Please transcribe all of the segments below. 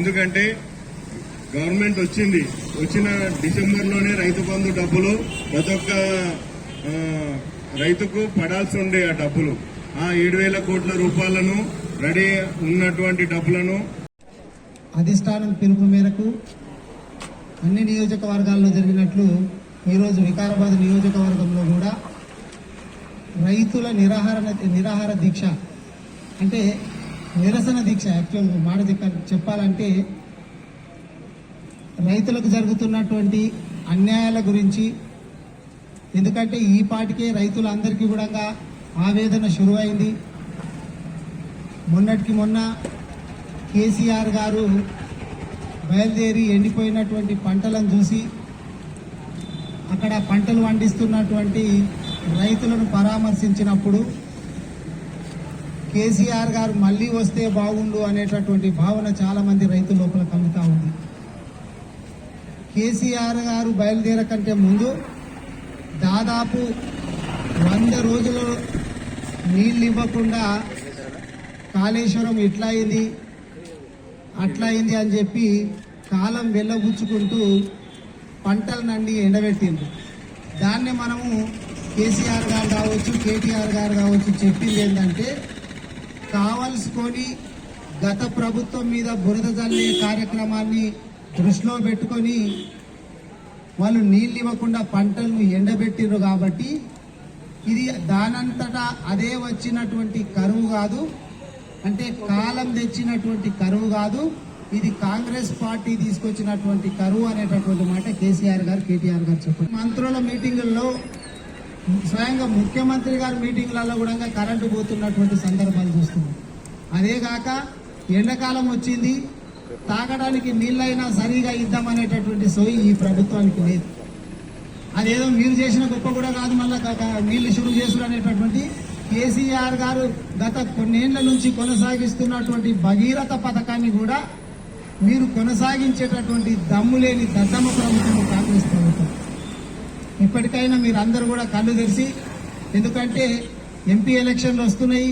ఎందుకంటే గవర్నమెంట్ వచ్చింది. వచ్చిన డిసెంబర్లోనే రైతు బంధు డబ్బులు ప్రతి ఒక్క రైతుకు పడాల్సి ఉండే ఆ డబ్బులు. ఆ ఏడు వేల కోట్ల రూపాయలను రెడీ ఉన్నటువంటి డబ్బులను అధిష్టానం పిలుపు మేరకు అన్ని నియోజకవర్గాల్లో జరిగినట్లు ఈరోజు వికారాబాద్ నియోజకవర్గంలో కూడా రైతుల నిరాహార నిరాహార దీక్ష అంటే నిరసన దీక్ష యాక్చువల్ మాట చెప్పాలంటే రైతులకు జరుగుతున్నటువంటి అన్యాయాల గురించి ఎందుకంటే ఈ పాటికే రైతులందరికీ కూడా ఆవేదన శురువైంది. మొన్నటికి మొన్న కేసీఆర్ గారు బయలుదేరి ఎండిపోయినటువంటి పంటలను చూసి అక్కడ పంటలు పండిస్తున్నటువంటి రైతులను పరామర్శించినప్పుడు కేసీఆర్ గారు మళ్ళీ వస్తే బాగుండు అనేటటువంటి భావన చాలా మంది రైతుల లోపల కలుగుతూ ఉంది. కేసీఆర్ గారు బయలుదేరకంటే ముందు దాదాపు వంద రోజులు నీళ్ళు ఇవ్వకుండా కాళేశ్వరం ఇట్లా అయింది అట్లా అయింది అని చెప్పి కాలం వెళ్ళబుచ్చుకుంటూ పంటలు నండి ఎండబెట్టింది దాన్ని మనము కేసీఆర్ గారు కావచ్చు కేటీఆర్ గారు కావచ్చు చెప్పింది ఏంటంటే కావలసుకొని గత ప్రభుత్వం మీద బురద జల్లే కార్యక్రమాన్ని దృష్టిలో పెట్టుకొని వాళ్ళు నీళ్ళు ఇవ్వకుండా పంటలను ఎండబెట్టిర్రు కాబట్టి ఇది దానంతటా అదే వచ్చినటువంటి కరువు కాదు. అంటే కాలం తెచ్చినటువంటి కరువు కాదు. ఇది కాంగ్రెస్ పార్టీ తీసుకొచ్చినటువంటి కరువు అనేటటువంటి మాట కేసీఆర్ గారు కేటీఆర్ గారు చెప్పారు. మంత్రుల మీటింగుల్లో స్వయంగా ముఖ్యమంత్రి గారి మీటింగ్లలో కూడా కరెంటు పోతున్నటువంటి సందర్భాలు చూస్తున్నాం. అదే కాక ఎండాకాలం వచ్చింది తాగడానికి నీళ్ళైనా సరిగా ఇద్దామనేటటువంటి సోయి ఈ ప్రభుత్వానికి లేదు. అదేదో మీరు చేసిన గొప్ప కూడా కాదు మళ్ళా నీళ్ళు షురు చేసుడు అనేటటువంటి కేసీఆర్ గారు గత కొన్నేళ్ళ నుంచి కొనసాగిస్తున్నటువంటి భగీరథ పథకాన్ని కూడా మీరు కొనసాగించేటటువంటి దమ్ము లేని దద్దమ్మ ప్రభుత్వం కాంగ్రెస్ ప్రభుత్వం. ఇప్పటికైనా మీరు అందరూ కూడా కళ్ళు తెరిచి ఎందుకంటే ఎంపీ ఎలక్షన్లు వస్తున్నాయి.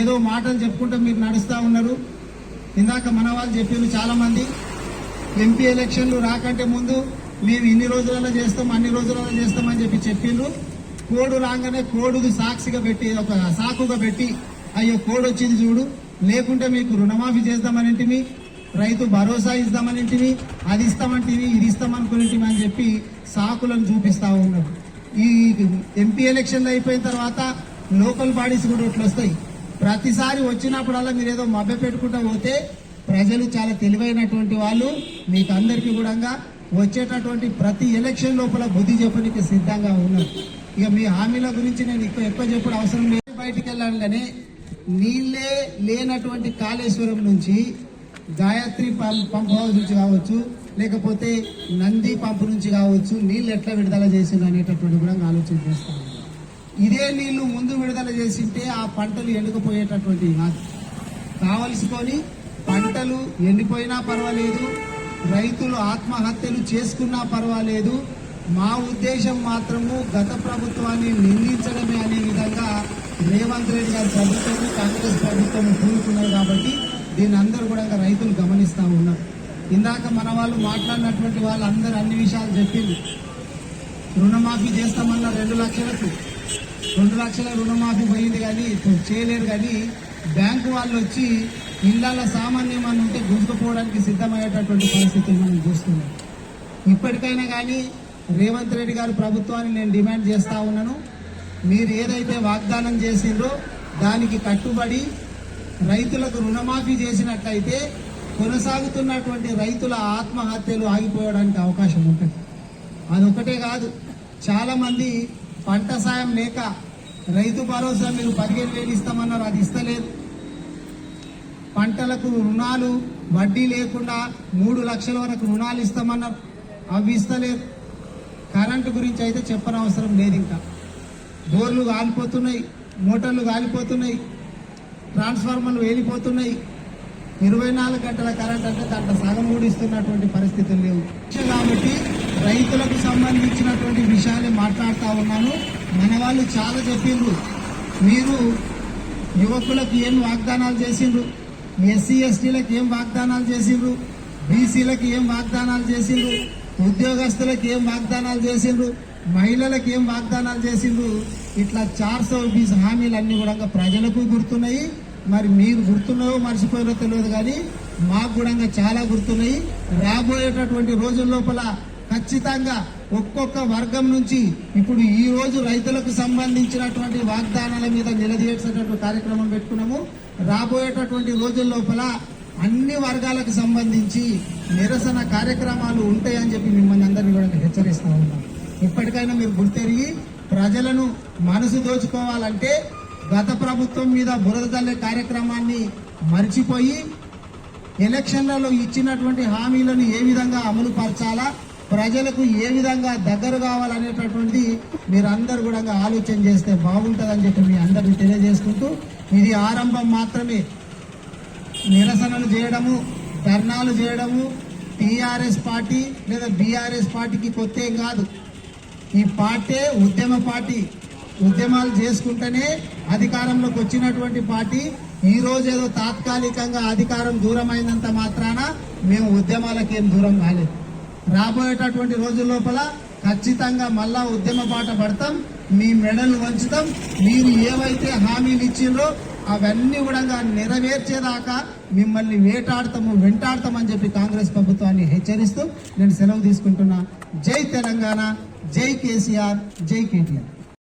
ఏదో మాటలు చెప్పుకుంటూ మీరు నడుస్తూ ఉన్నారు. ఇందాక మన వాళ్ళు చెప్పారు చాలామంది. ఎంపీ ఎలక్షన్లు రాకంటే ముందు మేము ఇన్ని రోజులలో చేస్తాం అన్ని రోజులలో చేస్తామని చెప్పి చెప్పిండ్రు. కోడు రాగానే కోడుకు సాక్షిగా పెట్టి ఒక సాకుగా పెట్టి అయ్యో కోడ్ వచ్చింది చూడు. లేకుంటే మీకు రుణమాఫీ చేద్దామనింటిమి రైతు భరోసా ఇస్తామనింటివి అది ఇస్తామంటివి ఇది ఇస్తామనుకునేటివి అని చెప్పి సాకులను చూపిస్తా ఉన్నారు ఈ ఎంపీ ఎలక్షన్లు అయిపోయిన తర్వాత లోకల్ బాడీస్ కూడా ఇట్లా వస్తాయి. ప్రతిసారి వచ్చినప్పుడల్లా మీరు ఏదో మభ్య పెట్టుకుంటూ పోతే ప్రజలు చాలా తెలివైనటువంటి వాళ్ళు మీకు అందరికీ కూడా వచ్చేటటువంటి ప్రతి ఎలక్షన్ లోపల బుద్ధి చెప్పడానికి సిద్ధంగా ఉన్నారు. ఇక మీ హామీల గురించి నేను ఎక్కువ ఎక్కువ చెప్పడం అవసరం లేదు. బయటికి వెళ్ళాను కానీ నీళ్ళే లేనటువంటి కాళేశ్వరం నుంచి గాయత్రి పంప్ హౌస్ నుంచి కావచ్చు లేకపోతే నంది పంపు నుంచి కావచ్చు నీళ్ళు ఎట్లా విడుదల చేసింది అనేటటువంటి కూడా ఆలోచన చేస్తాను ఇదే నీళ్ళు ముందు విడుదల చేసింటే ఆ పంటలు ఎండుకపోయేటటువంటి కాదు కావలసుకొని పంటలు ఎండిపోయినా పర్వాలేదు రైతులు ఆత్మహత్యలు చేసుకున్నా పర్వాలేదు మా ఉద్దేశం మాత్రము గత ప్రభుత్వాన్ని నిందించడమే అనే విధంగా రేవంత్ రెడ్డి గారి ప్రభుత్వం దీని అందరూ కూడా రైతులు గమనిస్తూ ఉన్నారు. ఇందాక మన వాళ్ళు మాట్లాడినటువంటి వాళ్ళు అందరూ అన్ని విషయాలు చెప్పింది. రుణమాఫీ చేస్తామన్న రెండు లక్షలకు రెండు లక్షల రుణమాఫీ పోయింది కానీ ఇప్పుడు చేయలేరు కానీ బ్యాంకు వాళ్ళు వచ్చి ఇళ్ళ సామాన్యం అని ఉంటే గుంజుకుపోవడానికి సిద్ధమయ్యేటటువంటి పరిస్థితులు మనం చూస్తున్నాం. ఇప్పటికైనా కానీ రేవంత్ రెడ్డి గారి ప్రభుత్వాన్ని నేను డిమాండ్ చేస్తూ ఉన్నాను. మీరు ఏదైతే వాగ్దానం చేసిండ్రో దానికి కట్టుబడి రైతులకు రుణమాఫీ చేసినట్లయితే కొనసాగుతున్నటువంటి రైతుల ఆత్మహత్యలు ఆగిపోవడానికి అవకాశం ఉంటుంది. అదొకటే కాదు చాలామంది పంట సాయం లేక రైతు భరోసా మీరు పదిహేను వేలు ఇస్తామన్నారు అది ఇస్తలేదు. పంటలకు రుణాలు వడ్డీ లేకుండా మూడు లక్షల వరకు రుణాలు ఇస్తామన్నారు అవి ఇస్తలేదు. కరెంటు గురించి అయితే చెప్పనవసరం లేదు ఇంకా. బోర్లు కాలిపోతున్నాయి మోటార్లు కాలిపోతున్నాయి. ట్రాన్స్ఫార్మర్లు వేలిపోతున్నాయి. ఇరవై నాలుగు గంటల కరెంట్ అంటే దాంట్లో సగం కూడా ఇస్తున్నటువంటి పరిస్థితులు లేవు. కాబట్టి రైతులకు సంబంధించినటువంటి విషయాన్ని మాట్లాడుతూ ఉన్నాను. మన వాళ్ళు చాలా చెప్పిండ్రు. మీరు యువకులకు ఏం వాగ్దానాలు చేసిండ్రు? ఎస్సీ ఎస్టీలకు ఏం వాగ్దానాలు చేసిండ్రు? బీసీలకు ఏం వాగ్దానాలు చేసిండ్రు? ఉద్యోగస్తులకు ఏం వాగ్దానాలు చేసిండ్రు? మహిళలకు ఏం వాగ్దానాలు చేసిండ్రు? ఇట్లా చార్ సో బీస్ హామీలు అన్ని కూడా ప్రజలకు గుర్తున్నాయి. మరి మీరు గుర్తున్నాయో మర్చిపోయినో తెలియదు కానీ మాకు కూడా చాలా గుర్తున్నాయి. రాబోయేటటువంటి రోజుల లోపల ఖచ్చితంగా ఒక్కొక్క వర్గం నుంచి ఇప్పుడు ఈ రోజు రైతులకు సంబంధించినటువంటి వాగ్దానాల మీద నిలదీసేటటువంటి కార్యక్రమం పెట్టుకున్నాము. రాబోయేటటువంటి రోజుల లోపల అన్ని వర్గాలకు సంబంధించి నిరసన కార్యక్రమాలు ఉంటాయని చెప్పి మిమ్మల్ని అందరినీ కూడా హెచ్చరిస్తా ఉన్నాం ఇప్పటికైనా మీరు గుర్తెరిగి ప్రజలను మనసు దోచుకోవాలంటే గత ప్రభుత్వం మీద బురద తల్లే కార్యక్రమాన్ని మర్చిపోయి ఎలక్షన్లలో ఇచ్చినటువంటి హామీలను ఏ విధంగా అమలు పరచాలా ప్రజలకు ఏ విధంగా దగ్గర కావాలనేటటువంటి మీరందరూ కూడా ఆలోచన చేస్తే బాగుంటుందని చెప్పి మీ అందరికీ తెలియజేసుకుంటూ ఇది ఆరంభం మాత్రమే. నిరసనలు చేయడము ధర్నాలు చేయడము టీఆర్ఎస్ పార్టీ లేదా బీఆర్ఎస్ పార్టీకి కొత్త కాదు. ఈ పార్టీ ఉద్యమ పార్టీ. ఉద్యమాలు చేసుకుంటేనే అధికారంలోకి వచ్చినటువంటి పార్టీ ఈ రోజు ఏదో తాత్కాలికంగా అధికారం దూరమైనంత మాత్రాన మేము ఉద్యమాలకు ఏం దూరం కాలేదు. రాబోయేటటువంటి రోజుల లోపల ఖచ్చితంగా మళ్ళా ఉద్యమ పాట పడతాం మీ మెడలు వంచుతాం మీరు ఏవైతే హామీలు ఇచ్చిండ్రో అవన్నీ కూడా నెరవేర్చేదాకా మిమ్మల్ని వేటాడతాము వెంటాడతామని చెప్పి కాంగ్రెస్ ప్రభుత్వాన్ని హెచ్చరిస్తూ నేను సెలవు తీసుకుంటున్నా. జై తెలంగాణ జై కేసీఆర్ జై కేటీఆర్.